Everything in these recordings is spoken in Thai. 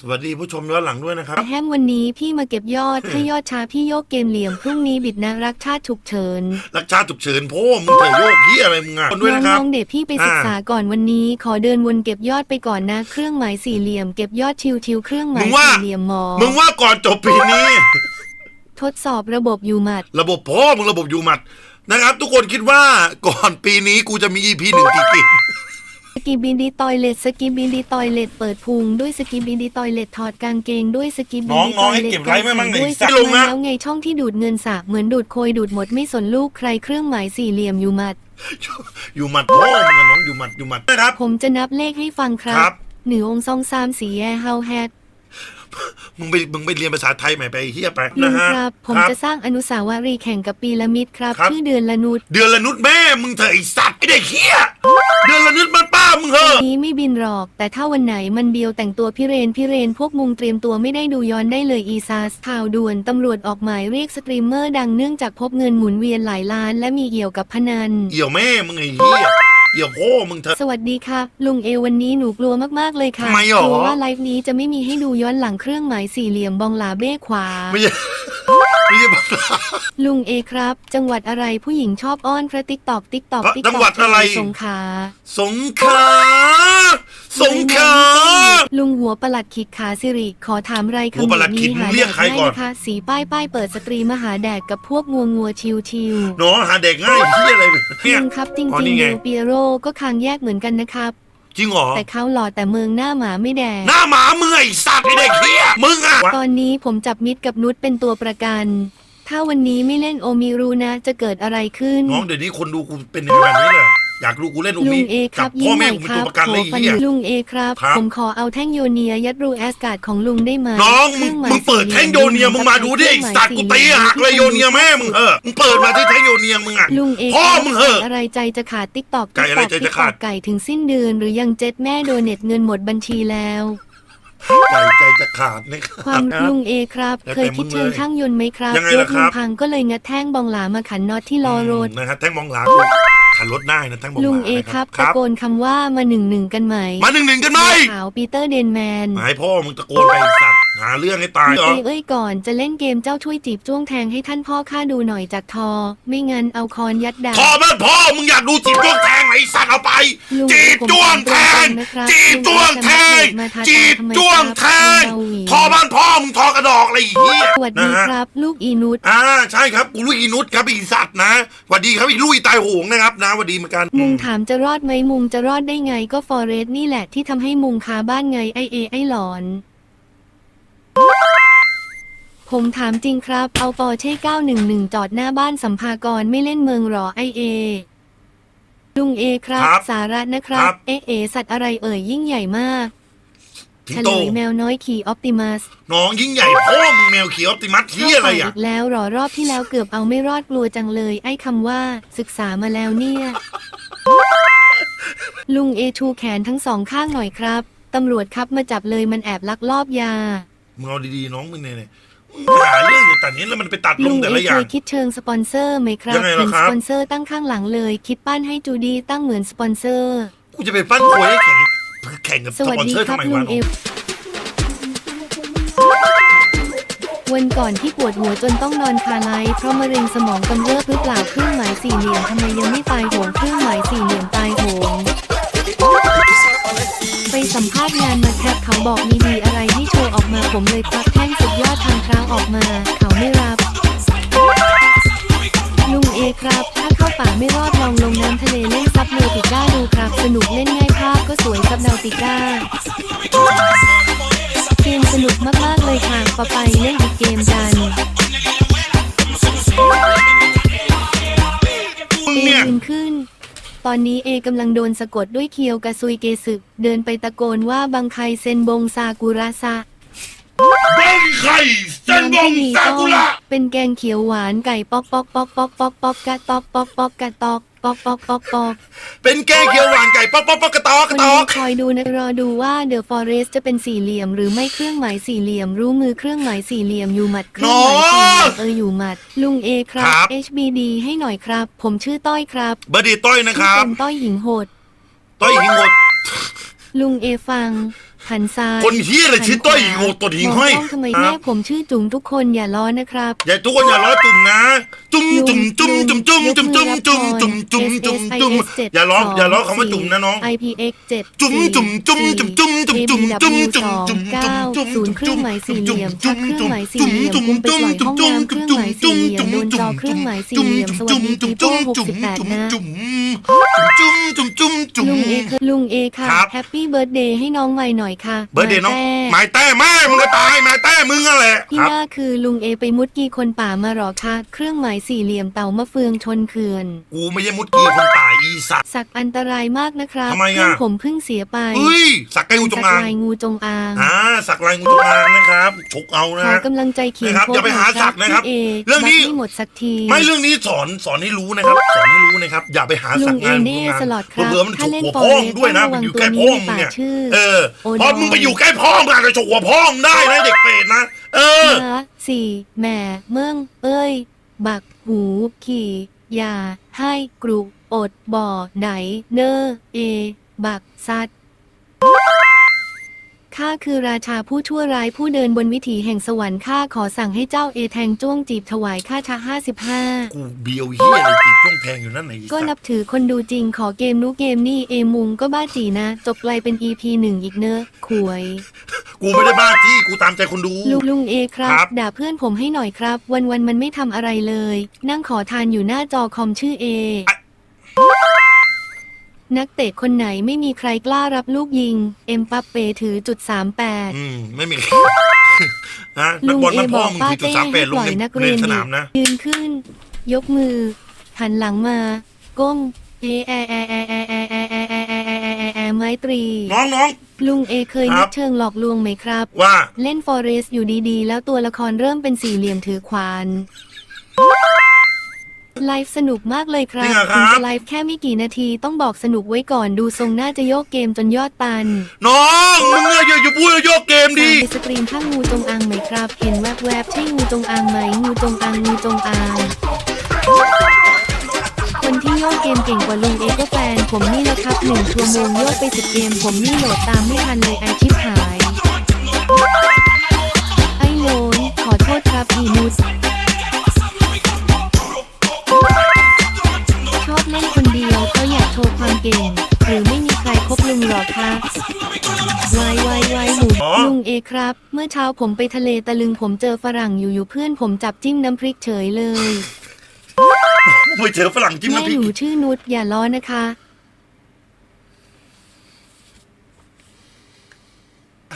สวัสดีผู้ชมย้อนหลังด้วยนะครับแห้งวันนี้พี่มาเก็บยอด ถ้ายอดช้าพี่โยกเกมเหลี่ยม พรุ่งนี้บิดนะรักชาติฉุกเฉิน รักชาติฉุกเฉินพ่อมึงเถอะโยกเฮียอะไรมึงอะด้วยนะครับน้องๆเด็กพี่ไปศึกษาก่อนวันนี้ ขอเดินวนเก็บยอดไปก่อนนะ เครื่องหมายสี่เหลี่ยมเก็บยอดชิวทิวๆเครื่องหมามึยงว่า สี่เหลี่ยมหมอมึงว่าก่อนจบปีนี้ ทดสอบระบบอยู่หมัด ระบบพ่อมึงระบบอยู่หมัดนะครับ ทุกคนคิดว่าก่อนปีนี้กูจะมี EP หนึ่งกี่กิกส กีบินดีตอยเลตสกีบินดีตอยเลตเปิดพุงด้วยสกีบินดีตอยเลตถอดกางเกงด้วยสกีบินน้องดีน้ตองอยให้เลตเก็บไลฟ์ไว้มั่งหน่อยด้วยสักลงนะ แล้วไงช่องที่ดูดเงินสากเหมือนดูดโคยดูดหมดไม่สนลูกใครเครื่องหมายสี่เหลี่ยมอยู่หมัด อยู่หมัดพ่อมึงอะน้องอยู่หมัดอยู่หมัดนะครับ ผมจะนับเลขให้ฟังครัครับบหนึ่งองซองสามสี่แอเฮาแฮด มึงไปมึงไปเรียนภาษาไทยใหม่ไปเฮียไปลุนะงฮะครับ ผมครับจะสร้างอนุสาวรีย์แข่งกับปีละมิดครับครับ ชื่อเดือนละนุดเดือนละนุดแม่มึงเถอะไอสัตว์ไอเด็กเฮียเดือนละนุดมันป้ามึงเหอะนี้ไม่บินหรอก แต่ถ้าวันไหนมันเบียวแต่งตัวพิเรนพิเรนพวกมุงเตรียมตัวไม่ได้ดูย้อนได้เลยอีซาสข่าวด่วนตำรวจออกหมายเรียกสตรีมเมอร์ดังเนื่องจากพบเงินหมุนเวียนหลายล้าน และมีเกี่ยวกับพนัน เอี่ยวแม่มึงไอ้เหี้ย เอี่ยวพ่อมึงเถอะ สวัสดีครับลุงเอวันนี้หนูกลัวมากๆเลยค่ะทำไมหรอ กลัวว่าไลฟ์นี้จะไม่มีให้ดูย้อนหลังเครื่องหมายสี่เหลี่ยมบองหลาเบ้ขวา ไม่ใช่ ไม่ใช่บอกลุงเอครับ จังหวัดอะไรผู้หญิงชอบอ้อนพระติ๊กตอกติ๊กตอกพระติ๊กจังหวัดอะไร สงขลาสงขลา สงขลา ลุงหัวประหลัดขิกขาสิริขอถามไรหัวประหลัดคำขิกนี้มึงหาเรีแดยกกใครได้ก่อนนะคะสีป้ายป้ายเปิดสตรีมหาแดกกับพวกงัวงัวชิวชิวเนาะหาเด็กง่ายเหี้ยอะไรเนี่ย ลุงครับจริงอ๋อจรินี่งไงเดลเปียโรก็คางแยกเหมือนกันนะครับ จริงเหรอแต่เขาหล่อแต่เมืองหน้าหมาไม่แดกหน้าหมามึงไอ้สัตว์ไอเด็กเหี้ยมึงอะตอนนี้ผมจับมิดกับนุชเป็นตัวประกัน ถ้าวันนี้ไม่เล่นโอมิรูนะจะเกิดอะไรขึ้น น้องเดี๋ยวนี้คนดูกูเป็นขนาดนี้เลยเหร ออยากดูกูเล่นอุลุมิงเอคกัรับบพ่ยิ้อมหแม่น่อยกูเป็นครัตัวบประกันเลยโหไอ้เหี้ย ลุงเอครับ ครับผมขอเอาแท่งโยเนียยัดรูแอสการ์ดของลุงได้ไหมน้องมึงเครื่หายมึงเปิดแท่งโยเนียมึงมาดูดิไอ้สัตว์กูตีหักเลยโยเนียแม่มึงเออมึงเปิดมาที่แท่งโยเนียมึงอะลุงเอพ่อครับมึงเหอะอะไรใจจะขาดติ๊กตอกไก่อะไรใจจะขาด ไก่ถึงสิ้นเดือนหรือยังเจ็ดแม่โดเน็ตเงินหมดบัญชีแล้ว ใจใจจะขาดนะคควารัมบลุงเอครับ แล้วเคยคิดแต่มึงเชิงเลยช่างยนต์ไหมครับยังไงรล่ะถครัลุบงพังก็เลยงัดแท่งบองหลามาขันน็อตที่ล้อรถ นะฮะแท่งมองหลา กูขันรถได้นะแท่งมองหลุลางเอนะครับตะโกนคำว่ามาหนึ่งหนึ่งกันไหมมาหนึ่งหนึ่งกันไหมขาวปีเตอร์เดนแมนหายพ่อมึงตะโกนไปไอ้สัตว์ หาเรื่องให้ตายเหรอ เอ้ยเอ้ยก่อนจะเล่นเกมเจ้าช่วยจีบจ้วงแทงให้ท่านพ่อข้าดูหน่อยจากทอ ไม่งั้นเอาคอนยัดดาบพ่อบ้านพ่อมึงอยากดูจีบจ้วงแทงไหนไอ้สัตว์เอาไป ลุงจีบจ้วงแทง ผมขอตรงๆนะครับจีบจ้วงแทงลุงจะมาทาจีบทำไมจ้วงแทงครับลุงเบาหวีพ่อบ้านพ่อมึงทอกระดอกอะไรอีกเหี้ยสวัสนะดีฮะ ครับ ลูกอีนุชอ่าใช่ครับกูลุยอีนุชครับอีสัตว์นะสวัสดีครับอีลุยตายโหงนะครับนะสวัสดีเหมือนกันมุงถามจะรอดไหมมุงจะรอดได้ไงก็ฟอเรสนี่แหละที่ทำให้มุงคาบ้านไงไอเอไอหลอน ผมถามจริงครับ เอาปอเช่911 จอดหน้าบ้านสัมภากรไม่เล่นเมืองหรอไอเอ ลุงเอครับ ครับสาระนะครัครับ บ เอเอสัตว์อะไรเอ่ยยิ่งใหญ่มากถิงเฉโตลยแมวน้อยขี่ออปติมัสน้องยิ่งใหญ่พ่อมึงแมวเขียวออปติมัสเหี้ยอะไรเข้าอะอีกแล้วหรอรอบที่แล้วเกือบเอาไม่รอดกลัวจังเลย ไอ้คำว่า ศึกษามาแล้วเนี่ย ลุงเอชูแขนทั้งสองข้างหน่อยครับ ตำรวจครับมาจับเลยมันแอบลักลอบยา มึงเอาดีๆน้องมึงเนี่ยเนี่ยมึงหาเรื่องแต่ตัดนี้แล้วมันไปตัดลลุงงแต่เอละอเคย่าง ยคิดเชิงสปอนเซอร์ไหมครับยังไงล่ะเห็นครัสบ ปอนเซอร์ตั้งข้างหลังเลย คิดปั้นให้จูดีตั้งเหมือนสปอนเซอร์ กูจะไปปั้นโคยให้แข่งแข่งกับสสวัสปอนดีเซอร์ครัทำบไมลุวะงเอวันก่อนที่ปวดหัวจนต้องนอนคาไลฟ์เพราะมะเร็งสมองกำเริบหรือเปล่าเครื่องหมายสี่เหลี่ยมทำไมยังไม่ตายโหงเครื่องหมายสี่เหลี่ยมตายโหง ไปสัมภาษณ์งานมาครับเขาบอกมีดีอะไรให้โชว์ออกมาผมเลยควักแท่งสุดยอดทางเท้าออกมา เขาไม่รับลุงเอครับ ถ้าเข้าป่าไม่รอดลองลงน้ำทะเลเล่นซับเนติก้าดูครับ สนุกเล่นง่ายภาพก็สวยซับเนติก้าเกมสนุกมากๆเลยค่ะปะไปเล่นอีกเกมกันมึงเอเนี่ยยืนขึ้น ตอนนี้เอกำลังโดนสะกดด้วยเคียวกะซุยเกสึเดินไปตะโกนว่าบังไคเซนบงซากุระซะ บ้งไข่เซนบงซากุระ เป็นแกงเขียวหวานไก่ปอกปอกปอกปอกปอกปอกกะตอกปอกปอกกะตอกปอกปอกปอกปอกเป็นแกงเขียวหวานไก่ป๊อกป๊อกป๊อกกระตอกกวัระนตอนี้กคอยดูนะรอดูว่าเดอะฟอเรสจะเป็นสี่เหลี่ยม หรือไม่เครื่องหมายสี่เหลี่ยม รู้มือเครื่องหมายสี่เหลี่ยมอยู่หมัดเครื่องหมายสี่เหลี่ยมเอออยู่หมัด ลุงเอครับ HBD ให้หน่อยครับ ผมชื่อต้อยครับบดีต้อยนะครับชื่อเต็มต้อยหญิงโหด ต้อยหิงหดลุงเอฟัง หันซ้ายคนเฮียอะไรชื่อต้อยโง่ตัวทิ้งห้อยมองกล้องทำไมคแม่รับผมชื่อจุ๋มทุกคนอย่าล้อนะครับ อย่าทุกคนอย่าล้อจุ่มนะ จุ่มจุ่มจุ่มจุ่มจุ่มจุ่มจุ่มจุ่มจุ่มจุ่มจุ่มจุ่มอย่าล้ออย่าล้อคำว่าจุ่มนะน้อง IPX 7จุ่มจุ่มจุ่มจุ่มจุ่มจุ่มจุ่มจุ่มจุ่มจุ่มเก้าจุ่มศูนย์เครื่องหมายสี่เหลี่ยมชัจุ่กมเครื่องจุ่มหมายสี่เหลี่ยมจุ่มกุมไปปล่อยห้องน้ำเครื่องหมายสี่เหลี่ยมโดนจอเครื่องหมายสี่เหลี่ยมสวัสดีปีโป้หกสิบแปดนะจุ่มจุ่มจุ่มจุ่มจุ่ม ลุงเอคือลุงเอค่ะครับ แฮปปี้เบิร์ดเดย์ให้น้องใหม่หน่อยค่ะเบิร์ดเดย์น้องแม่หมายแต้แม่มึงก็ตายหมายแต้มึงนั่นแหละที่ครับ หน้าคือลุงเอไปมุดกีคนป่ามาหรอคะเครื่องหมายสี่เหลี่ยมเต่ามะเฟืองชนเขื่อน กูไม่ใช่มุดกีคนตายอีสัตว์ สักอันตรายมากนะครับทำไมอะ เพื่อนผมเพิ่งเสียไปเฮ้ยสักไก่งูจงอางลายงูจงอางอ่าสักลายงูจงอางนะครับฉกเอานะอกำลังใจเขียนนะครับโพสอย่าไปหาสักนะครับพี่เรื่องนี้ บัตไม่หมดสักทีไม่เรื่องนี้สอนสอนให้รู้นะครับ สอนให้รู้นะครับ อย่าไปหาลุสักงเองานเน่งานสลอดครับเผื่อๆมันฉถ้ากเล่นหัวฟอพ่อเรมสด้วยนะต้องระวัมันงอยู่ตัวใกล้นี้พ่อในมึงป่าเนี่ยชื่อเออโอ้พอมึงไปอยู่ใกล้พ่อมึงอาจจะฉกหัวพ่อมึงได้นะเด็กเป็ดนะเออนะสี่แหม่เมือง เอ้ย บักหู ขี่ยาให้กรุอดบ่อไหนเนอเอ บักซัด ข้าคือราชาผู้ชั่วร้ายผู้เดินบนวิถีแห่งสวรรค์ข้าขอสั่งให้เจ้าเอแทงจ้วงจีบถวายข้าชาห้าสิบห้ากูเบียวเฮียอะไรติดช่วงแทงอยู่นั่นไหนก็นับถือคนดูจริงขอเกมนู้เกมนี่เอมุงก็บ้าจีนะ จบไกลเป็น EP หนึ่งอีกเนอะขวย กูไม่ได้บ้าจี้กูตามใจคนดู ลุงลุงเอครับ ครับ ด่าเพื่อนผมให้หน่อยครับ วันวันๆมันไม่ทำอะไรเลย นั่งขอทานอยู่หน้าจอคอมชื่อเอ นักเตะคนไหนไม่มีใครกล้ารับลูกยิง เอ็มปัปเปถือจุดสามแปด อืม ไม่มี นะนัลุกงบอลเอมันบพ่ออกมึงป้าคือจุดเต้สามแปให้ดลปงล่อยในนักในเรียนสดินามนะ ยืนขึ้น ยกมือ หันหลังมา ก้มเอแอแอแอแอแอแอแอแอแอแอแอแอไม้ตรี น้องน้องลุงเอเคยครันึบกเชิงหลอกลวงไหมครับ ว่า เล่นฟอเรสอยู่ดีๆ แล้วตัวละครเริ่มเป็นสี่เหลี่ยมถือขวาน ไลฟ์สนุกมากเลยครับจริงเหรอครับ ถึงจะไลฟ์แค่ไม่กี่นาทีต้องบอกสนุกไว้ก่อนดูทรงน่าจะโยกเกมจนยอดตันน้องมึงเนี่ยอย่าอย่าพูดโยกเกมดิตามไปสตรีมข้างงูจงอางไหมครับ เห็นแวบๆใช่งูจงอางไหมงูจงอางงูจงอางคนที่โยกเกมเก่งกว่าลุงเอก็แฟน ผมนี่แหละครับหนึ่งชั่วโมงโยกไปสิบเกม ผมนี่โหลดตามไม่ทันเลยไอชิบหาย ไอ้โลนขอโทษครับอีนุส ชว์ความเก่ง หรือไม่มีใครคบลุงหรอกครับวายวายวายหมูอ๋อลุงเอครับ เมื่อเช้าผมไปทะเลตะลึงผมเจอฝรั่งอยู่อยู่ๆเพื่อนผมจับจิ้มน้ำพริกเฉยเลยไปเจอฝรั่งจิ้มแม่น้ำพริหก นูชื่อนุชอย่าล้อนะคะ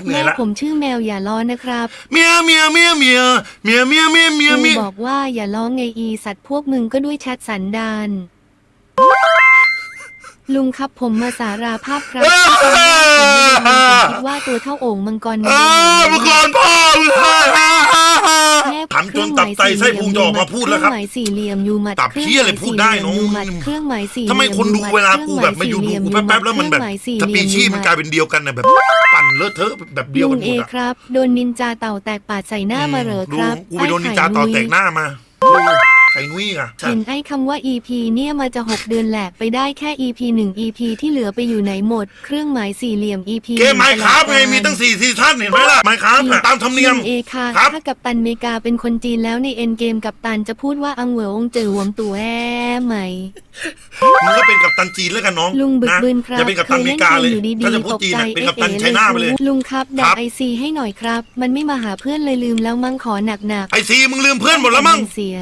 เหนื่อแม่ยละผมชื่อแมวอย่าล้อนะครับเมียเมียเมียเมียเมียเมียเมียเมียกูเมียบอกว่าอย่าล้อไงอีสัตว์พวกมึงก็ด้วยแชทสันดาน ลุงครับผมมาสาราภาพครับผมคิดว่าตัวเท่าโอ่งมังกรเออเมื่อก่อนพ่อมึงฮ่าฮ่าฮ่าฮ่า แม่ทำจนตับไตไส้พุงจะออกมาพูดแล้วครับเครื่องหมายสี่เหลี่ยมยูมัดตับเหี้ยอะไรพูดได้เนอะ เครื่องหมายสี่เหลี่ยมทำไมคนดูเวลากูแบบมาอยู่ดูกูแป๊บๆแล้วมันแบบสปีชีส์มันกลายเป็นเดียวกันนะแบบ ปั่นเลอะเทอะแบบเดียวลุกังนหเอมดอะครับ โดนนินจาเต่าแตกปาดใส่หน้ามาเหรอดูครับกูไปโดนนินจาต่อแตกหน้ามาดู ไข่นุ้ยอะใช่เห็นไอ้คำว่า EP เนี่ยมาจะ 6 เดือนแหลกไปได้แค่ EP 1 EP ที่เหลือไปอยู่ไหนหมด เครื่องหมายสี่เหลี่ยม EP เกมไมค์ครับไงมีตั้งสี่ซีซั่นเห็นไหมล่ะไมค์ครับตามธรรมเนียมลุงเอค่ะครับถ้ากับตันเมกาเป็นคนจีนแล้วในเอ็นเกมกับตันจะพูดว่าอังเหวองเจอหวงตัวแอไหมมึงก็เป็นกัปตันจีนแล้วกันน้องลุงบึกนะบึนครับอย่าเป็นกัปตันอเมริกาเลยคล่นกมอยู่ดีถ้าจะๆพูดตกจีนใจอะเป็นเอ๊ะกัปตันเอ๊ะไชน่าไปเลยลุงครับคด่ารับไอซีให้หน่อยครับ มันไม่มาหาเพื่อนเลยลืมแล้วมั้งขอหนักหนักๆไอซีมึงลืมเพื่อนหมดแล้วมั้งเสีย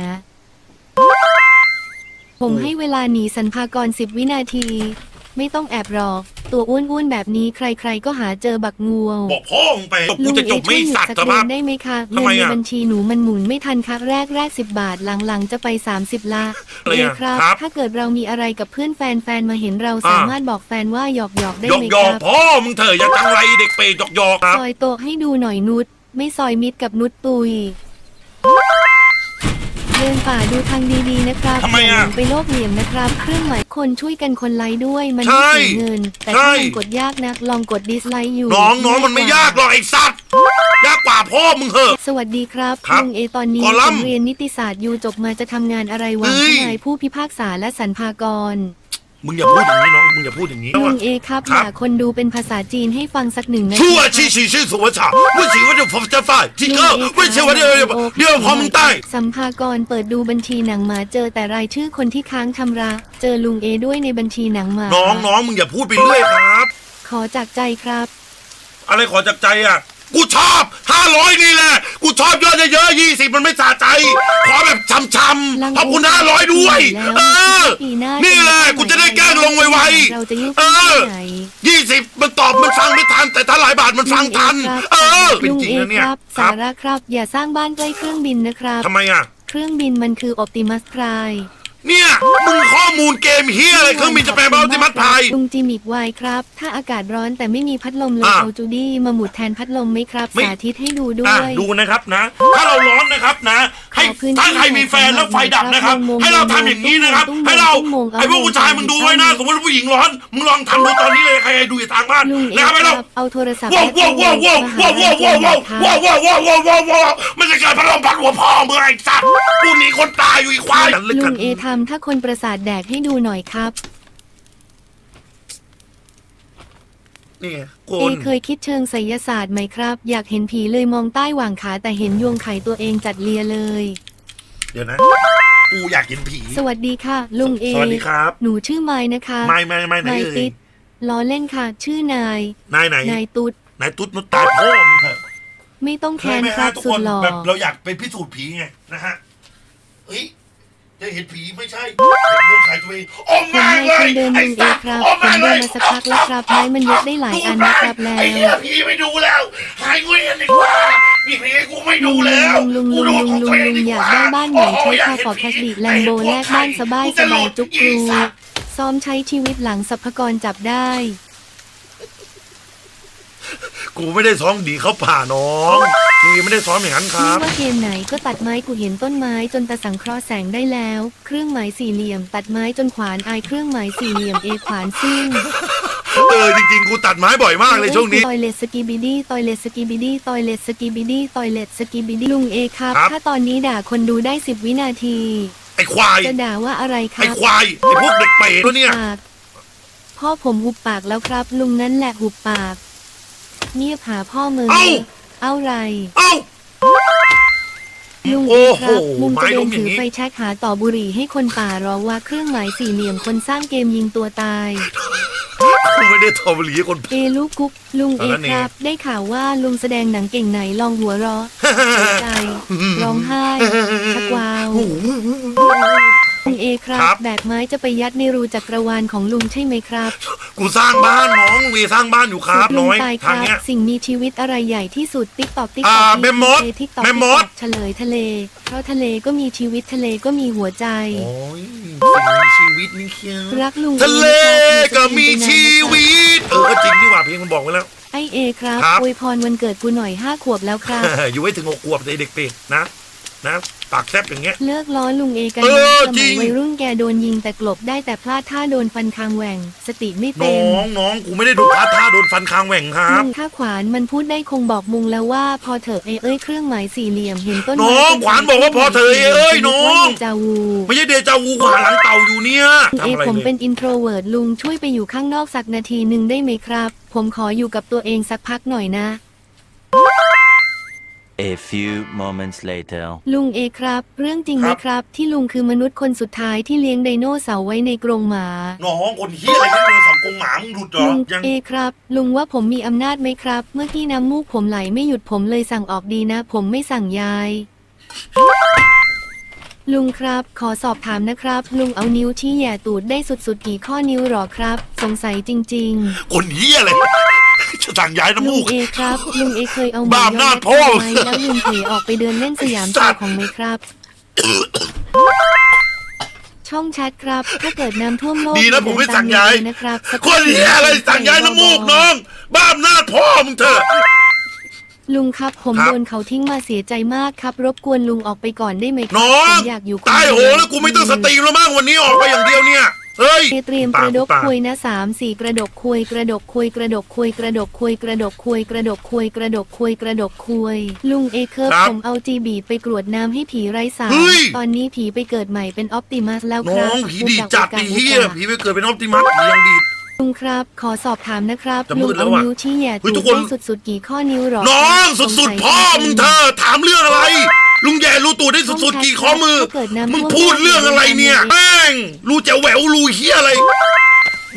ผมให้เวลาหนีสันพากรสิบวินาที ไม่ต้องแอบหรอก ตัวอ้วนๆแบบนี้ใครๆก็หาเจอบักงวงบอกพ่อมึงไปกูจะจบไม่ลุงเอช่วยหยุสัตว์สักสเดืภาอพนได้ไหมคะทำเงิไมนในอะบัญชีหนูมันหมุนไม่ทันครับแรกแรกสิบบาทหลังๆ จะไปสามสิบละอะไรเออะครับครับ ถ้าเกิดเรามีอะไรกับเพื่อนแฟนๆมาเห็นเราอ่าสามารถบอกแฟนว่าหยอกหยอกๆได้หยอกไหมหยคอกรับ พ่อมึงเถอะอย่าจังไรเด็กเปย์หยอกหยอกครับ ซอยโตะให้ดูหน่อยนุชไม่ซอยมิดกับนุชตุย เดินป่าดูทางดีๆนะครับทำไมอะย่าหลงไปโลกเหลี่ยมนะครับ เครื่องหมายคนช่วยกันคนไลค์ด้วย มันใช่ไม่เสียเงิน แต่ใช่ ถ้ายังกดยากนักลองกดดิสไลค์อยู่น้องน้องมันไม่ยากหรอกไอ้สัตว์ยากกว่าพ่อมึงเหอะ สวัสดีครับครับลุงเอตอนนี้กอลัผมมเรียนนิติศาสตร์อยู่จบมาจะทำงานอะไรวะเฮ้ย ทนายผู้พิพากษาและสรรพากร มึงอย่าพูดอย่างนี้น้องมึงอย่าพูดอย่างนี้ ลุงเอครับ ครับ อยากคนดูเป็นภาษาจีนให้ฟังสักหนึ่งนาที ชั่วชี้ชี้ชี้สุวรรณ为什么就ผมจะฝ่ายที่ก็为什么เดี๋ยวเดี๋ยวพอมึงตาย สัมภากรเปิดดูบัญชีหนังหมาเจอแต่รายชื่อคนที่ค้างชำระ เจอลุงเอด้วยในบัญชีหนังหมา น้องน้องมึงอย่าพูดไปเรื่อยครับ ขอจากใจครับ อะไรขอจากใจอ่ะ กูชอบห้าร้อยนี่แหละ กูชอบเยอะเยอะยี่สิบมันไม่สะใจ ขอแบบช้ำๆขอบคุณห้าร้อยด้วย เออปีหน้านี่แหละกูจะได้แกล้งลงไวเราจะยุ่งๆเออไหนยี่สิบมันตอบมันฟังไม่ทัน แต่ถ้าหลายบาทมันฟังทัน เออเป็นลุงจริงเอนะเนี่ยครับครัสาบระครับ อย่าสร้างบ้านใกล้เครื่องบินนะครับทำไมอะ เครื่องบินมันคือ Optimus Prime เนี่ย มึงข้อมูลเกมเฮียอะไรเครื่องบินจะแปลมาอัลติมัตพาย ลุงจิมิกไวครับ ถ้าอากาศร้อนแต่ไม่มีพัดลมเลยอะเอาจูดี้มาหมุดแทนพัดลมไหมครับ ไม่ สาธิตให้ดูด้วอะย ดูนะครับนะ ถ้าเราร้อนนะครับนะ ให้ขอพื้นที่ถ้าใครมีแฟนแล้วไฟดับนะครับมุมให้เราทำอย่างนี้นะครับตุ้มให้เราตุ้มมุมไอ้พวกผู้ชายมึงดูไว้นะสมมติว่าผู้หญิงร้อนมึงลองทำดูตอนนี้เลยใครดูอยู่ทางบ้านลุงเอนะครับให้คเรารับเอาโทรศัพท์ว้าวว้าวว้าวว้าวว้าวว้าวว้าวว้าวว้าวว้าวว้าวว้าวว้าวว้าวมันจะเกิดพัดลมพัดหัวพ่อมึงไอ้สัตว์กูหนีคนตายอยู่อีกควายลุงเอทำถ้าคนประสาทแดกให้ดูหน่อยครับ นี่ไงคเอนเคยคิดเชิงไสยศาสตร์ไหมครับ อยากเห็นผีเลยมองใต้หว่างขาแต่เห็นยวงไข่ตัวเองจัดเลียเลย เดี๋ยวนะกูอยากเห็นผี สวัสดีค่ะ ลุงเอ สวัสดีครับ หนูชื่อไม้นะคะไม่ไม่ไม่ไหนไม้เอ่ติยดล้อเล่นค่ะ ชื่อนาย นายไหนนายตุ๊ด นายตุ๊ดนุชตายพ่อมึงเถอะไม่ต้องเคแค้ยนไหมครัฮะบทุกสุคดนหล่อแบบเราอยากไปพิสูจน์ผีไงนะฮะเฮ้ย จะเห็นผีไม่ใช่เห็นพวกขายตัวเองโอ้ผมแม่งให้เลยคนเดินไอ้ลุงเอสัตว์ครับโอ้ผมแม่งเลเดินยมาสักพักแล้วครับไม้มันยกได้หลายอันนะครับแล้ไอ้เหี้ยวผีไม่ดูแล้ว หายเวียนดีกว่ามีผีกูไม่ดูแล้วลุงกูลุงดูลุงของลุตัวงเองลุดีงกอยากว่าได้บ้านใหญ่ใช้โอ้ค่าอยกขอบเห็แคชนบีแลมโบแลกบ้านสบายสบายจุกอีรูสัตว์ซ้อมใช้ชีวิตหลังสรรพากรจับได้ กูไม่ได้ซ้อมดีเขาผ่าน้องลุงยังไม่ได้ซ้อมอย่างนั้นคไม่รับ ว่าเกมไหนก็ตัดไม้กูเห็นต้นไม้จนตะสังเคราะห์แสงได้แล้ว เครื่องหมายสี่เหลี่ยม ตัดไม้จนขวานอายเครื่องหมายสี่เหลี่ยมเอขวานซิ่งเออจริงๆ กูตัดไม้บ่อยมากเลยช่วงนี้ ตอยเลสสกีบิดี้ตอยเลสสกีบิดี้ตอยเลสสกีบิดี้ตอยเลสสกีบิดี้ลุงเอครับ ครับ ถ้าตอนนี้ด่าคนดูได้สิบวินาที ไอ้ควาย จะด่าว่าอะไรคไอ้รับควาย ไอ้พวกเด็กเปรตตัวเนี่ย ปากพ่อผมหุบปากแล้วครับ ลุงนั่นแหละหุบปาก เงียบหาพ่อมือเอ้าเอาไรเอ้าลุงโอ้เอโหครับมุงไม้จะเดิล้นมอย่าถืงอนี้ไฟแช็กหาต่อบุหรี่ให้คนป่ารอว่าเครื่องหมายสี่เหลี่ยมคนสร้างเกมยิงตัวตายกูไม่ได้ทอมหลีคนเอลูกกุ๊กลุงเอสารแหน่ครับ ได้ข่าวว่าลุงแสดงหนังเก่งไหนลองหัวเราะเสียใจร้องไห้ชักวาว ลุงเอครัครับบแบกไม้จะไปยัดในรูจักรวาลของลุงใช่ไหมครับกูสร้างบ้านน้องเวสร้างบ้านอยู่ครับลุน้งอยตายคทางรับ เนี้ย สิ่งมีชีวิตอะไรใหญ่ที่สุดติ๊กตอกติ๊กอ่าตอกแม่มดติ๊กตอกแม่มดเฉลยทะเล เพราะทะเลก็มีชีวิตทะเลก็มีหัวใจ โอ้ยสิ่งมีชีวิตนี่เคียวรักลุงทะเลอครับก็มีชีวิต เออก็จริงนี่หว่าเพลงมันบอกไว้แล้ว ไอเอครับครับ อวยพรวันเกิดกูหน่อยห้าขวบแล้วครับ อยู่ไว้ถึงหกขวบไอ้เด็กเปรตนะ นะปากแซบอย่างเงี้ย เลิกล้อลุงเอกันเอนะอสจริมัยง วัยรุ่นแกโดนยิงแต่กลบได้แต่พลาดท่าโดนฟันคางแหว่ง สติไม่น้เต็มองน้องกูไม่ได้โดนพาท่าโดนฟันคางแหว่งครับ ลุงถ้าขวานมันพูดได้คงบอกมุงแล้วว่า พอเถอะเอเอ้ยเครื่องหมายสี่เหลี่ยมเห็นต้นไม้น้องเป็ขวานบอกว่าพอเถอะเอ้ยน้องเดจาวู ไม่ใช่เดจาวูกูหาหลังเต่าอยู่เนี่ยเอทำอะไรผมเลเป็นยอินโทรเวิร์ดลุงช่วยไปอยู่ข้างนอกสักนาทีหนึ่งได้ไหมครับ ผมขออยู่กับตัวเองสักพักหน่อยนะ A few moments later. ลุงเอครับ เรื่องจริงไหมครับ ที่ลุงคือมนุษย์คนสุดท้ายที่เลี้ยงไดโนเสาร์ไว้ในกรงหมา น้องคนเฮียอะไรที่เดินสองกรงหมามึงหลุดเหรอลุงยังเอครับ ลุงว่าผมมีอำนาจไหมครับ เมื่อกี้น้ำมูกผมไหลไม่หยุดผมเลยสั่งออกดีนะ ผมไม่สั่งยาย ลุงครับ ขอสอบถามนะครับ ลุงเอานิ้วชี้แหย่ตูดได้สุดๆกี่ข้อนิ้วหรอครับ สงสัยจริงคนเฮียอะไร จะสั่งย้ายๆน้ำลุมูงก เอครับ ลุงเอเคยเอาหบ้าอำนาจพ่อ ไว้แล้วลุงเผลอออกไปเดินเล่นสยามสัโชตว์ว์ของไหมครับ ช่องแชทครับ ถ้าเกิดน้ำท่วมโลกดีนะผมไม่สั่งย้าย เดินตมนะครับสักคนเฮียอะไรสั่งย้ายน้ำมูกน้อง บ้าอำนาจพ่อมึงเถอะ ลุงครับ ผมครับโดนเขาทิ้งมาเสียใจมากครับ รบกวนลุงออกไปก่อนได้ไหมครับน้อผงมอยากอยู่คนตายโหเดีวแล้วกูไม่ต้องสตรีมแล้วมั้งวันนี้ออกไปอย่างเดียวเนี่ย เฮ้ยเอเตรียมกปาระดกปาคุยนะสามสี่กระดกคุยกระดกคุยกระดกคุยกระดกคุยกระดกคุยกระดกคุยกระดกคุยกระดกคุยลุงเอเคิร์ฟครับผมเอาจีบีไปกรวดน้ำให้ผีไร้สารเฮ้ยตอนนี้ผีไปเกิดใหม่เป็นออปติมัสแล้วคน้รัอบงผีดีอุกะจัดอุกะไอ้เฮียอุกะผีไปเกิดเป็นออปติมัสผียังดีลุงครับ ขอสอบถามนะครับจะมืลุงดแล้เอาวอะนิ้วชี้แหย่เฮ้ยทุตูกดคนได้สุดๆกี่ข้อนิ้วหรอน้องครับสุดงๆสัยพ่อจริมึงๆเธอถามเรื่องอะไร ลุงแย่รู้ตูดได้สุดๆกี่ข้อมือถ้าเกิดน้ำมึงท่วมพูดเรื่องอะไรเนี่ยบ้านแม่งรู้แจ๋วแหววรู้เฮียอะไร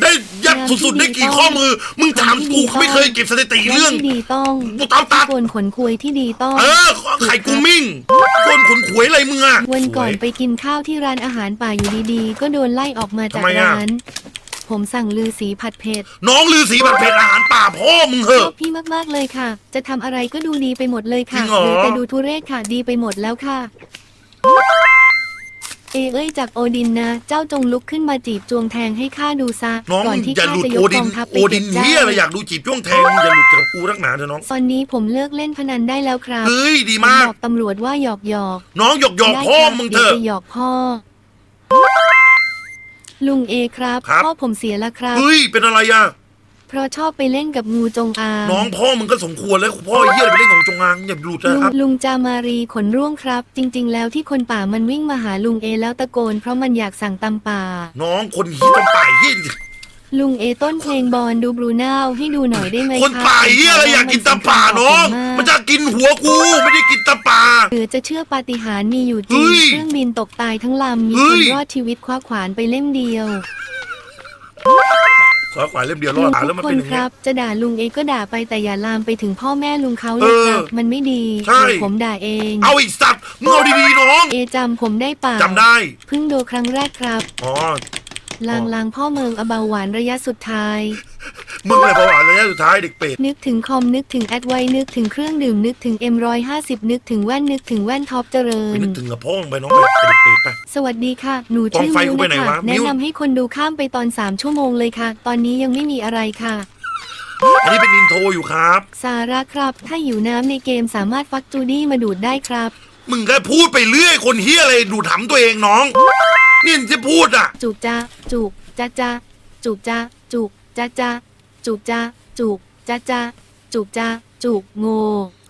ได้ยัดสุดๆได้กี่ข้อมือ มึงถามกูไม่เคยเก็บสถิติและเรื่องที่ดีต้องกูตามตัดโกนขนคุยที่ดีต้อง เออไข่กูมิ่งคนขนขวยอะไรมึงอะวันก่อนไปกินข้าวที่ร้านอาหารป่าอยู่ดีๆ ก็โดนไล่ออกมาจากทำไมอะร้าน ผมสั่งลือสีผัดเผ็ดน้องลือสีผัดเผ็ดอาหารป่าพ่อมึงเหชอะ อบพี่มากๆเลยค่ะ จะทำอะไรก็ดูดีไปหมดเลยค่ะจริงเหรอหรือแต่ดูทุเรศค่ะดีไปหมดแล้วค่ะ เอเอ้ยจากโอดินนะ เจ้าจงลุกขึ้นมาจีบจวงแทงให้ข้าดูซะน้องก่อนที่อย่าข้าหลุดจะยโอกดิกนองทัพไปโอดิเก็นบเจ้าเฮียอะไรอยากดูจีบจ้วงแทงมึงอย่าหลุดจากกูนักหนาเถอะน้องตอนนี้ผมเลิกเล่นพนันได้แล้วครับเฮ้ยดีผมมากบอกตำรวจว่าหยอกหยอกน้องหยอกหยอกได้พ่อครับมึงเถอะ ดี๋ยวไปหยอกพ่อ ลุงเอครับครับ พ่อผมเสียแล้วครับ เฮ้ย เป็นอะไรอะเพราะชอบไปเล่นกับงูจงอางน้องพ่อมึงก็สมควรแล้วพ่อไอ้เฮียไปเล่นของจงอางอย่าหลุดลุนะงครับ ลุงจามารีขนร่วงครับ จริง ๆ แล้วที่คนป่ามันวิ่งมาหาลุงเอแล้วตะโกน เพราะมันอยากสั่งตำป่า น้องคนฮีต้องป่าเฮีย ลุงเอต้นเพลงบอลดูบรูน่าวให้ดูหน่อยได้ไหมคนรับป่าเฮียอะไรอยากกินตำป่าน้องมันจะกินหัวกูไม่ได้กินตำป่าหรือจะเชื่อปาฏิหาริย์มีอยู่จเฮ้ริงยเครื่องบินตกตายทั้งลำมีเฮ้คนยรอดชีวิตคว้าขวานไปเล่มเดียวขอขวายเล่มเดียวรลุอดงอ่านทุแล้วกมันคเป็นนอย่างคเงี้รัยบจะด่าลุงเอก็ด่าไปแต่อย่าลามไปถึงพ่อแม่ลุงเขาเลยครับเออมันไม่ดีใช่เดี๋ยวผมด่าเอง เอาอีกสัตว์มึงเอาดีๆน้อง เอจำผมได้ป่าจำได้ เพิ่งดูครั้งแรกครับ อ๋อ ลางลางพ่อเมืองอเบาหวานระยะสุดท้าย มึงเลยประวัติระยะสุดท้ายเด็กเป็ดนึกถึงคอมนึกถึงแอดไวนึกถึงเครื่องดื่มนึกถึง M150 นึกถึงแว่นนึกถึงแว่นท็อปเจริไปญ นึกถึงกับพ่อมึงไปน้องไปไปเด็กเป็ดไป สวัสดีค่ะ หนูชื่อกองไฟมิวกูไปไหนนะคะวะมิ้แนะว นำให้คนดูข้ามไปตอน 3 ชั่วโมงเลยค่ะ ตอนนี้ยังไม่มีอะไรค่ะ อันนี้เป็นอินโทรอยู่ครับ สาระครับ ถ้าหิวน้ำในเกมสามารถฟักจูดี้มาดูดได้ครับ มึงก็พูดไปเรื่อยคนเฮียอะไรดูถามตัวเองน้อง นี่จะพูดอะ จุกจ้าจุกจ้าจ้าจุกจ้าจุกจ้าจ้าจุกจ้าจุกจ้าจ้าจุกจ้าจุกโง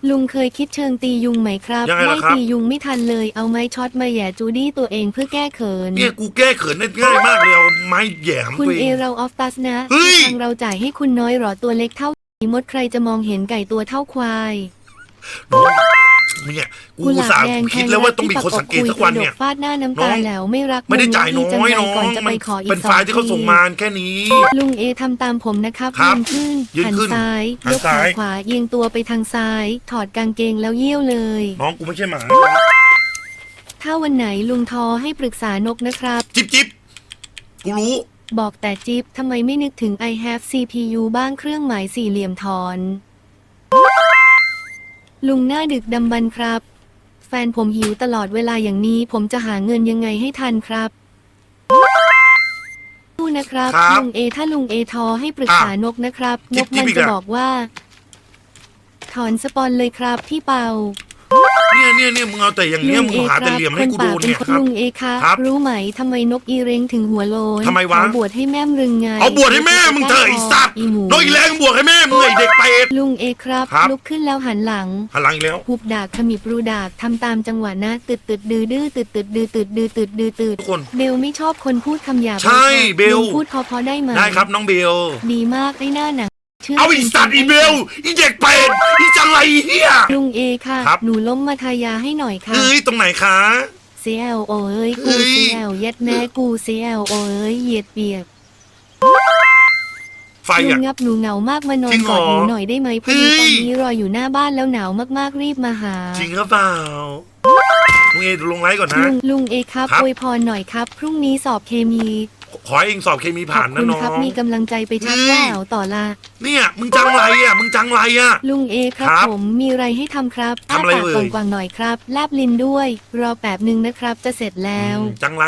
ลุงเคยคิดเชิงตียุงไหมครับยังไงไล่ล่ะครับ ตียุงไม่ทันเลยเอาไม้ช็อตมาแหย่จูดี้ตัวเองเพื่อแก้เขิน เนี่ยกูแก้เขินได้ง่ายมากเลยเอาไม้แหย่มคุณตัวเอเอง เราออฟตัสนะเฮ้ย ทางเราจ่ายให้คุณน้อยหรอตัวเล็กเท่าหมดใครจะมองเห็นไก่ตัวเท่าควาย น้อง เนี่ยกูกุหอุตลาบส่าห์แดงคิดแล้วว่าต้องมีคนสังเกตสักวันเนี่ยฟาดหน้าน้ำตาน้องแล้วไม่รักไม่ได้จ่ายน้งอยจัน้องก่อนจะมัไปนขออีกเป็นสองไฟล์ที่เขาส่งมาแค่นี้ ลุงเอทำตามผมนะครับครับยืนขึ้นยืนหันขึ้นซ้ายหัยนกขาซ้ายขวาเอียงตัวไปทางซ้าย ถอดกางเกงแล้วเยี่ยวเลย น้องกูไม่ใช่หมาถ้าวันไหนลุงทอให้ปรึกษานกนะครับ จิบจิบกูรู้บอกแต่จิ๊บทำไมไม่นึกถึง I have CPU บ้างเครื่องหมายสี่เหลี่ยมถอน ลุงหน้าดึกดำบรรพ์ครับ แฟนผมหิวตลอดเวลาอย่างนี้ ผมจะหาเงินยังไงให้ทันครับดูนะครับครับลุงเอถ้าลุงเอทอให้ปรึกษานกนะครับ นจิ๊บกมันจิ๊บอีกจะอะ บอกว่า ถอนสปอนเลยครับพี่เปา เนี่ยเนี่ยเนี่ยมึงเอาแต่อย่างเนี้ยมึงหาแต่เหลี่ยมให้กูดูเนี่ยคครับลุงเอคะครับรู้ไหมทำไมนกอีเร้งถึงหัวโลนทำไมวะเขาบวชให้แม่มรึงไงเอาบวชให้แม่มึงเถอะไอ้สัตว์อีหมูน้อยแรงบวกให้แม่มึงไอ้เด็กเป็ดลุงเอครับครับลุกขึ้นแล้วหันหลังหันหลังอีกแล้วหุบดากขมิบรูดากทำตามจังหวะนะตึดตึดดือดื้อตึดตึดดือตึดดือตึดดือตึดทุกคนเบลไม่ชอบคนพูดคำหยาบใช่ลยค่ะเบลลุงพูดพอพอได้ไหมได้ครับน้องเบลดีมากไอ้หน้าหนัง ชื่เอาอีสัตว์อีเบลอีเด็กเป็ดอีจังไรเฮีย ลุงเอค่ะ ครับ หนูล้มมาทายาให้หน่อยค่ะ เอ้ยตรงไหนคะ เซียวโอ้ยกูเอ้ย เซียวเย็ดแม่กูเซียวโอ้ยเหยียดเปียกไฟลุอะ งงับหนูเหงามากมานอจรินงเหรกออดหนูหน่อยได้ไหมพอดีเฮ้ตอย นนี้รออยู่หน้าบ้านแล้วหนาวมากๆรีบมาหา จริงหรือเปล่าลุงเอดูลงไลฟ์ก่อนนะ ลุงลุงเอครับครับ อวยพรหน่อยครับ พรุ่งนี้สอบเคมี ขอให้เองสอบเคมีขผ่าอนบนะคุณน้องครับมีกำลังใจไปชักเฮ้ยว่าวต่อละเนี่ยมึงจังไรอะมึงจังไรอะ ลุงเอครับครับผมมีอะไรให้ทำครับทำอะไรปากเอ่ย กว้างๆหน่อยครับ แลบลินด้วย รอแป๊บหนึ่งนะครับ จะเสร็จแล้ว อืมจังไร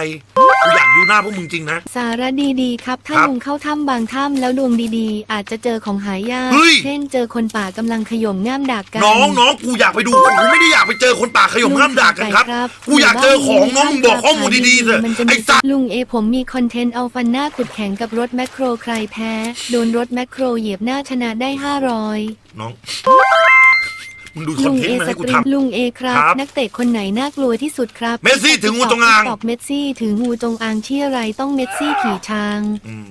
กูอยากดูหน้าพวกมึงจริงนะ สาระดีๆครับ ถ้าครับลุงเข้าถ้ำบางถ้ำแล้วดวงดีๆ อาจจะเจอของหายาก เฮ้ย เช่นเจอคนป่ากำลังขย่มง่ามดักกันน้องน้องกูอยากไปดูกูไม่ได้อยากไปเจอคนป่าขยมห้ามด่ากันครับ กูอยากเจอของน้องมึงบอกข้อมูลดีๆเถอะมันจะไอ้มีสัตว์ลุงเอผมมีคอนเทนต์เอาฟันหน้าขุดแข็งกับรถแมคโครใครแพ้ โดนรถแมคโครเหยียบหน้าชนะได้ 500น้อง มึงดูคลุอนงเทนเอต์มาสให้กูตรีมทำ ลุงเอครับ ครับนักเตะคนไหนน่ากลัวที่สุดครับเมสซี่ถืองูจงอาง ตอบเมสซี่ถืองูจงอางชื่ออะไรต้องเมสซี่ขี่ช้าง อืม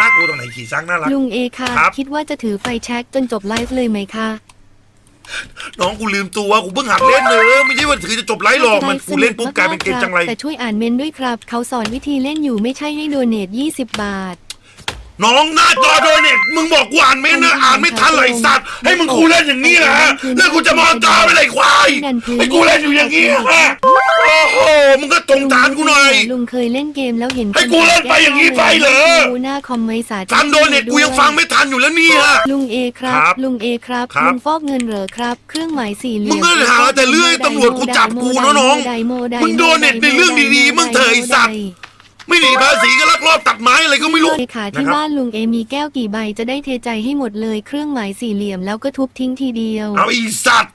น่ากลัวตรงไหนขี่ช้างน่ารัก ลุงเอค่ะครับ คิดว่าจะถือไฟแช็กจนจบไลฟ์เลยไหมคะน้องกูลืมตัวกูเพิ่งหัดเล่นเนอะไม่ใช่ว่าถือจะจบไลฟ์หรอกมันกูเล่นปุ๊บกลายเป็นเกมจังไร แต่ช่วยอ่านเมนด้วยครับ เขาสอนวิธีเล่นอยู่ไม่ใช่ให้โดเนท20 บาท น้องหน้าจอโดนเน็ตมึงบอกกูอ่านไม่นะอ่านไม่ทันเลยไอ้สัตว์ให้มึงกูเล่นอย่างนี้นะฮะแล้วกูจะมองจอไปเลยควายให้กูเล่นอยู่อย่างนี้ฮะโอ้โหมึงก็ตรงฐานกูหน่อยลุงเคยเล่นเกมแล้วเห็นให้กูเล่นไปอย่างนี้ไปเหรอดูหน้าคอมไหมสาธิตฟังโดนเน็ตกูยังฟังไม่ทันอยู่แล้วเนี่ยลุงเอครับครับลุงเอครับครับลุงฟอกเงินเหรอครับ เครื่องหมายสี่เหลี่ยมมึงก็หาแต่เรื่องให้ตำรวจกูจับกูเนอะน้องไดโมไดโมึงโดนเน็ตในเรื่องดีๆมึงเถอะไอ้สัตว์ ไม่หนีภาษีก็ลักลอบตัดไม้อะไรก็ไม่รู้เลขาที่นะครับบ้านลุงเอมีแก้วกี่ใบจะได้เทใจให้หมดเลยเครื่องหมายสี่เหลี่ยมแล้วก็ทุบทิ้งทีเดียว เอาอีสัตว์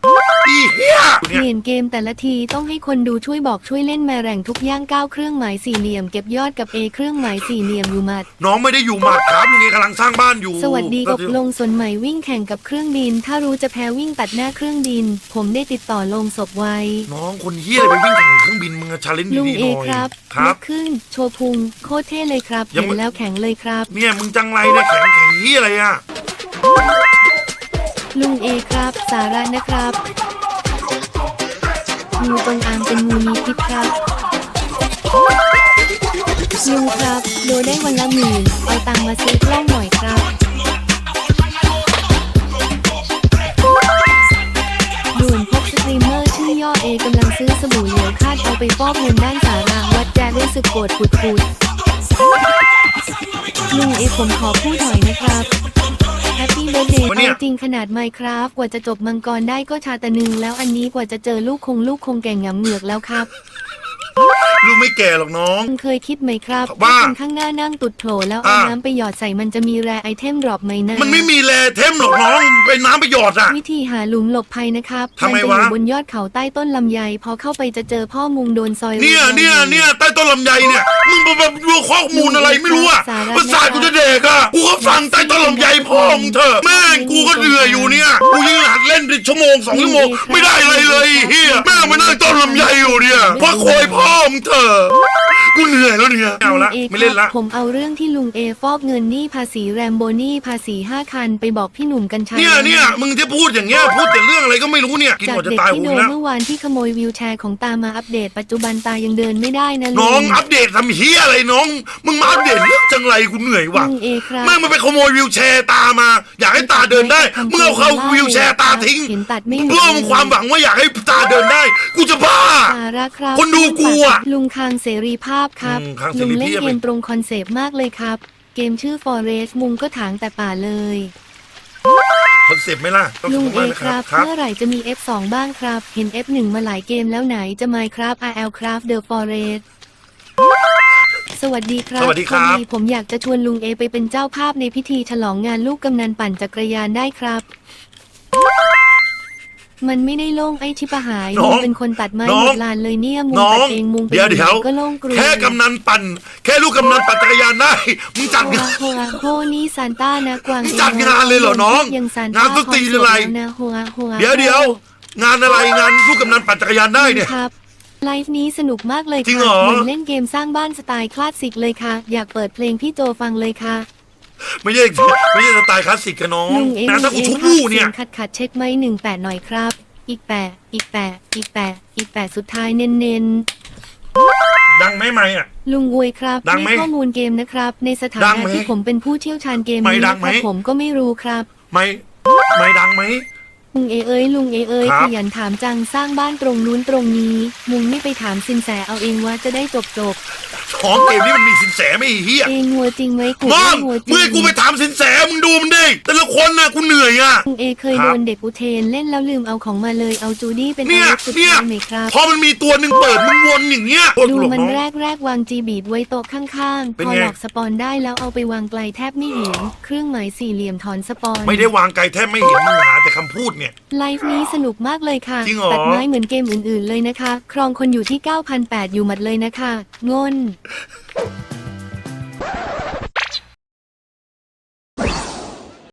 อีเหี้ยเปลี่ยนเกมแต่ละทีต้องให้คนดูช่วยบอกช่วยเล่นแมแรงทุกย่างก้าวเครื่องหมายสี่เหลี่ยมเก็บยอดกับเอเครื่องหมายสี่เหลี่ยมอยู่หมัด น้องไม่ได้อยู่หมัดครับลุงเอกำลังสร้างบ้านอยู่สวัสดีกบลงสนใหม่วิ่งแข่งกับเครื่องบิน ถ้ารู้จะแพ้วิ่งตัดหน้าเครื่องบิน ผมได้ติดต่อลงศพไว้ น้องคนเหี้ยอะไรไปวิ่งแข่งเครื่องบินมึงชาเลนจ์ลุงดีๆเอหน่อยครับครับลุกขึ้นโชว์พุงโคตรเท่เลยครับยังเห็ไม่นแล้วแข็งเลยครับ เนี่ยมึงจังไรเนี่ยแข่งแข่งเหี้ยอะไรอะลุงเอครับ สาระนะครับงูจงอางเป็นงูมีพิษครับลุงครับโดได้วันละหมื่นเอาตังค์มาซื้อกล้องหน่อยครับด่วนพบสตรีมเมอร์ ชื่อย่อเอกำลังซื้อสบู่เหลวคาดเอาไปฟอกเงินด้านสาราวัดแจรู้สึกโกรธปุดปุดลุงเอผมขอพูดหน่อยนะครับแฮปปี้เบ t ร์ a เดย์วันเนี้ยเอาจริงขนาดไมครับกว่าจะจบมังกรได้ก็ชาตะนึงแล้วอันนี้กว่าจะเจอลูกคงลูกคงแก่งหงำเหงือกแล้วครับ ลูกไม่แก่หรอกน้องคุณเคยคิดไหมครับว่าคนข้างหน้านั่งตุดโผล่แล้วเอาอ่าน้ำไปหยอดใส่มันจะมีแรไอเทมดรอปไหมนะมันไม่มีแลเทมหรอกน้องเป็นน้ำประโยชน์อะ วิธีหาหลุมหลบภัยนะครับทำไมนจะวะอยู่บนยอดเขาใต้ต้นลำไย พอเข้าไปจะเจอพ่อมุงโดนซอยเนี่ยรูเนี่ยเนี่ยใต้ต้นลำไยเนี่ยมึงมาแบบดูข้อมูลอะไรไม่รู้อะสาระภาษาทกูจะเด็กอะกูก็ฟังใต้ต้นลำไยพ่อมึงเถอะแม่งกูก็เหนื่อยอยู่เนี่ยกูยิ่งหัดเล่นดิชั่วโมงสองชั่วโมงไม่ได้อะไรเลยไอ้เฮียแม่งมานั่งต้นลำไยอยู่เนี่ยพ่อโคยพ่อมึงเถอะกูเหนื่อยแล้วเนี่ยเอาละลุงไม่เล่นละครับผมเอาเรื่องที่ลุงเอฟอกเงินหนี้ภาษีแรมโบหนี่ภาษีห้าคันไปบอกพี่หนุ่มกัญชัยเนี่ยเนี่ยมึงจะพูดอย่างเงี้ยพูดแต่เรื่องอะไรก็ไม่รู้เนี่ยกินจากหมดจะเด็กตายที่หูโดนแล้วเมื่อวานที่ขโมยวิวแชร์ของตามาอัปเดต ปัจจุบันตายังเดินไม่ได้นะลุน้องอัปเดตทำเฮียอะไรน้อง มึงมาอัปเดตเรื่องจังไรกูเหนื่อยว่ะลุงเอครับแม่งมันไปขโมยวิวแชร์ตามา อยากให้ตาเดินได้มึงเอาเข้าวิวแชร์ตาทิ้งเห็นตัดไม่หมดเพื่อมึงความหวังว่าอยากให้ตาเดินได้ กูจะบ้าสาระครับคนดูกูอะลุงคางเสรีภาพครับ อืมคางเสลุงรีเล่นเพียบเกมตรงคอนเซปต์มากเลยครับ เกมชื่อ Forest มุงก็ถางแต่ป่าเลย คอนเซ็ปต์ไหมล่ะ ต้องลุขงอบเอคุณมากนะคครัรับ บ ครับ เมื่อไหร่จะมี F2 บ้างครับ เห็น F1 มาหลายเกมแล้วไหนจะ Minecraft RL Craft The Forest สวัสดีครับสวัสดีครับ พอผมอยากจะชวนลุงเอไปเป็นเจ้าภาพในพิธีฉลองงานลูกกำนันปั่นจักรยานได้ครับ มันไม่ได้โล่งไอ้ชิปะหายน้องมุงเป็นคนตัดไม้น้องหมดลานเลยเนี่ยมุงน้อตัดงเองมุงไปเดี๋ยวเดี๋ยว ก็โล่งกรูแค่กำนันปั่น แค่ลูกกำนันปั่นจักรยานได้ มึงจัดโฮงานอาโฮอาโฮนี่ซานต้านะกวางนี่จัดงานเลยเหรอน้องยังซานงานตุ๊กตีนอะไรพมสวดแล้วนะโฮอาโฮอาเดี๋ยวเดี๋ยวงานอะไรงานลูกกำนันปั่นจักรยานได้เนี่ย ครับไลฟ์นี้สนุกมากเลยจริงค่ะเหรอเหมือนเล่นเกมสร้างบ้านสไตล์คลาสสิกเลยค่ะ อยากเปิดเพลงพี่โจฟังเลยค่ะ ไม่ใช่ไม่ใช่สไตล์คลาสสิกกันน้องลุงเองนะถ้ากูเองชุบครับวู้เนี่ยสีงขัดขัดๆเช็คไหมหนึ่งแปดหน่อยครับ อีกแปดอีกแปดอีกแปดอีกแปดสุดท้ายเน้นดังไหมไม่อะๆลุงอวยครับดังไหมนี่ข้อมูลเกมนะครับ ในสถาดังนะไหมที่ผมเป็นผู้เชี่ยวชาญเกมไม่นี้ดันะงคไหมรับผมก็ไม่รู้ครับไม่ไม่ดังไหม ลุงเอเอ้ยลุงเอเอ้ยครัขบ ยันถามจังสร้างบ้านตรงนู้นตรงนี้ มุงไม่ไปถามสินแสเอาเองว่าจะได้จบจบ ของเกมนี้มันมีสินแสไม่เฮียๆเองงัวจริงไหมกูมองงัวจริเมื่อกูไปถามสินแสมึงดูมันดิแต่ละคนน่ะกูเหนื่อยอะลุงเอเคยครับโดนเด็กอุเทนเล่นแล้วลืมเอาของมาเลยเอาจูดี้เป็นเนี่อายวุธสุดเนี่ยท้ายไหมครับพอมันมีตัวหนึ่งเปิดมึงวนอย่างเงี้ยโคตรดูหลบมันน้องแรกแรกๆวางจีบีดไว้โต๊ะข้างๆเป็นพอไงหลอกสปอนได้แล้วเอาไปวางไกลแทบไม่เห็นเครื่องหมายสี่เหลี่ยมถอนสปอนไม่ได้วางไกลแทบไม่เห็นมึงหาแต่คำพูดเนี่ยไลฟ์นี้สนุกมากเลยค่ะจริงเหรอตัดไม้เหมือนเกมอื่นๆเลยนะคะ ครองคนอยู่ที่9,008อยู่หมัดเลยนะคะงน Ha ha ha!